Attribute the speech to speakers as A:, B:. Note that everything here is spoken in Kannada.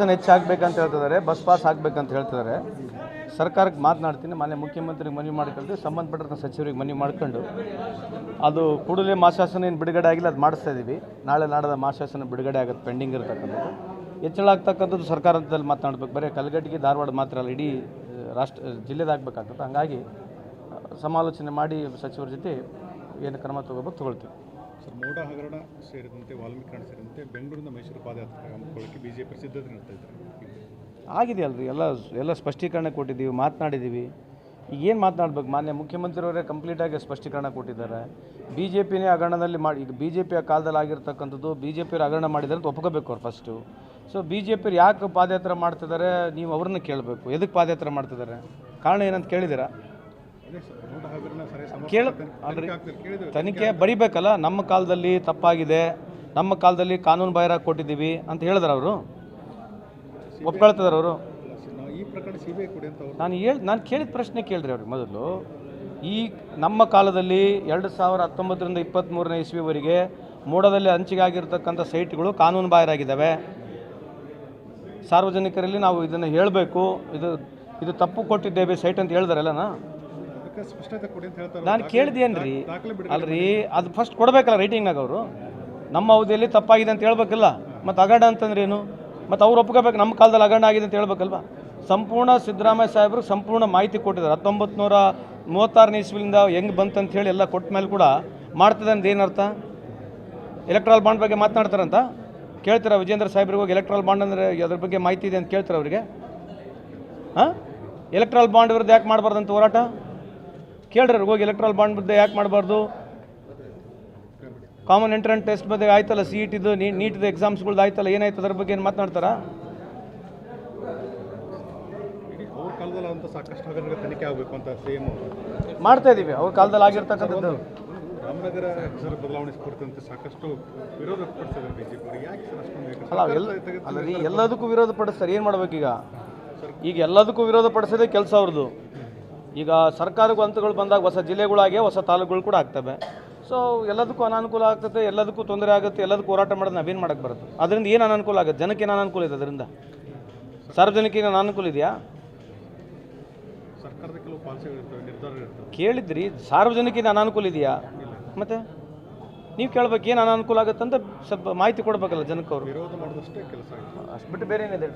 A: ಹೆಚ್ಚಾಗಬೇಕಂತ ಹೇಳ್ತಿದ್ದಾರೆ, ಬಸ್ ಪಾಸ್ ಹಾಕ್ಬೇಕಂತ ಹೇಳ್ತಿದ್ದಾರೆ. ಸರ್ಕಾರಕ್ಕೆ ಮಾತನಾಡ್ತೀನಿ, ಮಾನ್ಯ ಮುಖ್ಯಮಂತ್ರಿಗೆ ಮನವಿ ಮಾಡ್ಕೊಂಡು ಸಂಬಂಧಪಟ್ಟ ಸಚಿವರಿಗೆ ಮನವಿ ಮಾಡ್ಕೊಂಡು. ಅದು ಕೂಡಲೇ ಮಾಶಾಸನ ಏನು ಬಿಡುಗಡೆ ಆಗಿಲ್ಲ, ಅದು ಮಾಡಿಸ್ತಾ ಇದ್ದೀವಿ ನಾಳೆ ನಾಡದ ಮಾಶಾಸನ ಬಿಡುಗಡೆ ಆಗುತ್ತೆ, ಪೆಂಡಿಂಗ್ ಇರತಕ್ಕಂಥದ್ದು. ಹೆಚ್ಚಳ ಆಗ್ತಕ್ಕಂಥದ್ದು ಸರ್ಕಾರದಲ್ಲಿ ಮಾತನಾಡ್ಬೇಕು. ಬರೀ ಕಲಗಟ್ಟಿಗೆ ಧಾರವಾಡ ಮಾತ್ರ ಅಲ್ಲ, ಇಡೀ ರಾಷ್ಟ್ರ ಜಿಲ್ಲೆದಾಗಬೇಕಾಗ್ತದೆ ಹಾಗಾಗಿ ಸಮಾಲೋಚನೆ ಮಾಡಿ ಸಚಿವರ ಜೊತೆ ಏನು ಕ್ರಮ ತಗೋಬೇಕು ತಗೊಳ್ತೀವಿ.
B: ಸರ್, ಮೋಡ ಹಗರಣ ಸೇರಿದಂತೆ ವಾಲ್ಮೀಕರಣ ಸೇರಿದಂತೆ ಬೆಂಗಳೂರಿನ ಮೈಸೂರು ಪಾದಯಾತ್ರೆ ಹಮ್ಮಿಕೊಳ್ಳೋಕ್ಕೆ ಬಿಜೆಪಿ ಸಿದ್ಧತೆ ನಡೆಸ್ತಾ ಇದ್ದಾರೆ.
A: ಆಗಿದೆಯಲ್ರಿ ಎಲ್ಲ ಎಲ್ಲ ಸ್ಪಷ್ಟೀಕರಣ ಕೊಟ್ಟಿದ್ದೀವಿ, ಮಾತನಾಡಿದ್ದೀವಿ. ಈಗ ಏನು ಮಾತನಾಡ್ಬೇಕು? ಮಾನ್ಯ ಮುಖ್ಯಮಂತ್ರಿಯವರೇ ಕಂಪ್ಲೀಟಾಗಿ ಸ್ಪಷ್ಟೀಕರಣ ಕೊಟ್ಟಿದ್ದಾರೆ. ಬಿ ಜೆ ಪಿನೇ ಹಗರಣದಲ್ಲಿ ಮಾಡಿ, ಈಗ ಬಿ ಜೆ ಪಿಯ ಕಾಲದಲ್ಲಿ ಆಗಿರ್ತಕ್ಕಂಥದ್ದು ಬಿ ಜೆ ಪಿಯವ್ರು ಹಗರಣ ಮಾಡಿದ್ದಾರೆ ಅಂತ ಒಪ್ಕೋಬೇಕು ಅವ್ರು ಫಸ್ಟು ಸೊ ಬಿ ಜೆ ಪಿಯವ್ರು ಯಾಕೆ ಪಾದಯಾತ್ರೆ ಮಾಡ್ತಿದ್ದಾರೆ? ನೀವು ಅವ್ರನ್ನ ಕೇಳಬೇಕು. ಎದಕ್ಕೆ ಪಾದಯಾತ್ರೆ ಮಾಡ್ತಿದ್ದಾರೆ? ಕಾರಣ ಏನಂತ ಕೇಳಿದ್ದೀರಾ? ಕೇಳ ಅಲ್ರಿ ತನಿಖೆ ಬರಿಬೇಕಲ್ಲ ನಮ್ಮ ಕಾಲದಲ್ಲಿ ತಪ್ಪಾಗಿದೆ ನಮ್ಮ ಕಾಲದಲ್ಲಿ ಕಾನೂನು ಬಾಹಿರ ಕೊಟ್ಟಿದ್ದೀವಿ ಅಂತ ಹೇಳಿದ್ರು ಅವರು? ಒಪ್ಕೊಳ್ತಿದ್ದಾರೆ ಅವರು? ನಾನು ಹೇಳಿ ನಾನು ಕೇಳಿದ ಪ್ರಶ್ನೆ ಕೇಳ್ರಿ ಅವ್ರಿಗೆ ಮೊದಲು. ಈ ನಮ್ಮ ಕಾಲದಲ್ಲಿ ಎರಡು ಸಾವಿರ ಹತ್ತೊಂಬತ್ತರಿಂದ ಇಪ್ಪತ್ತ್ಮೂರನೇ ಇಸ್ವಿವರೆಗೆ ಮೋಡದಲ್ಲಿ ಹಂಚಿಗೆ ಆಗಿರ್ತಕ್ಕಂಥ ಸೈಟ್ಗಳು ಕಾನೂನು ಬಾಹಿರಾಗಿದ್ದಾವೆ ಸಾರ್ವಜನಿಕರಲ್ಲಿ ನಾವು ಇದನ್ನು ಹೇಳಬೇಕು. ಇದು ಇದು ತಪ್ಪು ಕೊಟ್ಟಿದ್ದೇವೆ ಸೈಟ್ ಅಂತ ಹೇಳಿದಾರಲ್ಲನಾ
B: ಅದಕ್ಕೆ ಸ್ಪಷ್ಟತೆ ಕೊಡಿ ಅಂತ ಹೇಳ್ತಾರೆ
A: ನಾನು ಕೇಳಿದೇನ್ರಿ ಅಲ್ರಿ ಅದು ಫಸ್ಟ್ ಕೊಡಬೇಕಲ್ಲ ರೈಟಿಂಗ್ನಾಗ ಅವರು. ನಮ್ಮ ಅವಧಿಯಲ್ಲಿ ತಪ್ಪಾಗಿದೆ ಅಂತ ಹೇಳ್ಬೇಕಲ್ಲ. ಮತ್ತು ಅಗಂಡ ಅಂತಂದ್ರೆ ಏನು? ಮತ್ತು ಅವ್ರು ಒಪ್ಕೋಬೇಕು ನಮ್ಮ ಕಾಲದಲ್ಲಿ ಅಗಂಡ ಆಗಿದೆ ಅಂತ ಹೇಳ್ಬೇಕಲ್ವ? ಸಂಪೂರ್ಣ ಸಿದ್ದರಾಮಯ್ಯ ಸಾಹೇಬರು ಸಂಪೂರ್ಣ ಮಾಹಿತಿ ಕೊಟ್ಟಿದ್ದಾರೆ. ಹತ್ತೊಂಬತ್ತು ನೂರ ಮೂವತ್ತಾರನೇ ಇಸ್ವಿಲಿಂದ ಹೆಂಗೆ ಬಂತಂತ ಹೇಳಿ ಎಲ್ಲ ಕೊಟ್ಟ ಮೇಲೆ ಕೂಡ ಮಾಡ್ತದೆ ಅಂತ ಏನರ್ಥ? ಎಲೆಕ್ಟ್ರಾಲ್ ಬಾಂಡ್ ಬಗ್ಗೆ ಮಾತನಾಡ್ತಾರಂತ? ಕೇಳ್ತೀರ ವಿಜೇಂದ್ರ ಸಾಹೇಬ್ರಿಗೆ ಹೋಗಿ ಎಲೆಕ್ಟ್ರಾಲ್ ಬಾಂಡ್ ಅಂದರೆ ಅದ್ರ ಬಗ್ಗೆ ಮಾಹಿತಿ ಇದೆ ಅಂತ ಕೇಳ್ತಾರೆ ಅವರಿಗೆ? ಹಾಂ? ಎಲೆಕ್ಟ್ರಾಲ್ ಬಾಂಡ್ ವಿರುದ್ಧ ಯಾಕೆ ಮಾಡಬಾರ್ದಂತ ಹೋರಾಟ? ಕೇಳ್ರಿ ಹೋಗಿ ಎಲೆಕ್ಟ್ರಲ್ ಬಾಂಡ್ ಮುದ್ದೆ ಯಾಕೆ ಮಾಡಬಾರ್ದು? ಕಾಮನ್ ಎಂಟ್ರೆನ್ಸ್ ಟೆಸ್ಟ್ ಬಗ್ಗೆ ಆಯ್ತಲ್ಲ ಸಿ ಇ ಟಿದು ನೀಟಿದು ಎಕ್ಸಾಮ್ಸ್ಗಳ್ದು ಆಯ್ತಲ್ಲ ಏನಾಯ್ತು ಅದ್ರ ಬಗ್ಗೆ ಏನು ಮಾತನಾಡ್ತಾರಾ? ಮಾಡ್ತಾ ಇದ್ದೀವಿ ಅವ್ರ ಕಾಲದಲ್ಲಿ ಆಗಿರ್ತಕ್ಕಂಥದ್ದು.
B: ರಾಮನಗರ ಹೆಸರು ಬದಲಾವಣೆ ಕುರಿತಂತೆ ಸಾಕಷ್ಟು ವಿರೋಧ ವ್ಯಕ್ತಪಡಿಸಿದ್ದಾರೆ ಬಿಜೆಪಿ ಅವರು. ಯಾಕೆ ಸರ್ ಅಷ್ಟೊಂದು ಯಾಕೆ?
A: ಅಲ್ಲ ಎಲ್ಲದಕ್ಕೂ ವಿರೋಧ ಪಡಿಸ್ತಾರೆ ಏನು ಮಾಡ್ಬೇಕೀಗ? ಈಗ ಎಲ್ಲದಕ್ಕೂ ವಿರೋಧ ಪಡಿಸೋದೇ ಕೆಲಸ ಅವ್ರದ್ದು ಈಗ ಸರ್ಕಾರಕ್ಕೂ ಹಂತಗಳು ಬಂದಾಗ ಹೊಸ ಜಿಲ್ಲೆಗಳಾಗೆ ಹೊಸ ತಾಲೂಕುಗಳು ಕೂಡ ಆಗ್ತವೆ. ಸೊ ಎಲ್ಲದಕ್ಕೂ ಅನಾನುಕೂಲ ಆಗ್ತದೆ ಎಲ್ಲದಕ್ಕೂ ತೊಂದರೆ ಆಗುತ್ತೆ ಎಲ್ಲದಕ್ಕೂ ಹೋರಾಟ ಮಾಡೋದು ನಾವೇನು ಮಾಡಕ್ಕೆ ಬರುತ್ತೆ? ಅದರಿಂದ ಏನು ಅನಾನುಕೂಲ ಆಗುತ್ತೆ? ಜನಕ್ಕೆ ಏನು ಅನಾನುಕೂಲ ಇದೆ ಅದರಿಂದ? ಸಾರ್ವಜನಿಕರಿಗೆ ಅನಾನುಕೂಲ ಇದೆಯಾ? ಕೇಳಿದ್ರಿ ಸಾರ್ವಜನಿಕರಿಗೆ ಅನಾನುಕೂಲ ಇದೆಯಾ? ಮತ್ತೆ? ನೀವು ಕೇಳ್ಬೇಕು ಏನು ಅನಾನುಕೂಲ ಆಗುತ್ತೆ ಅಂತ ಸ್ವಲ್ಪ ಮಾಹಿತಿ ಕೊಡ್ಬೇಕಲ್ಲ ಜನಕ್ಕೆ ಅವರು. ಅಷ್ಟು ಬಿಟ್ಟು ಬೇರೆ ಏನಿದೆ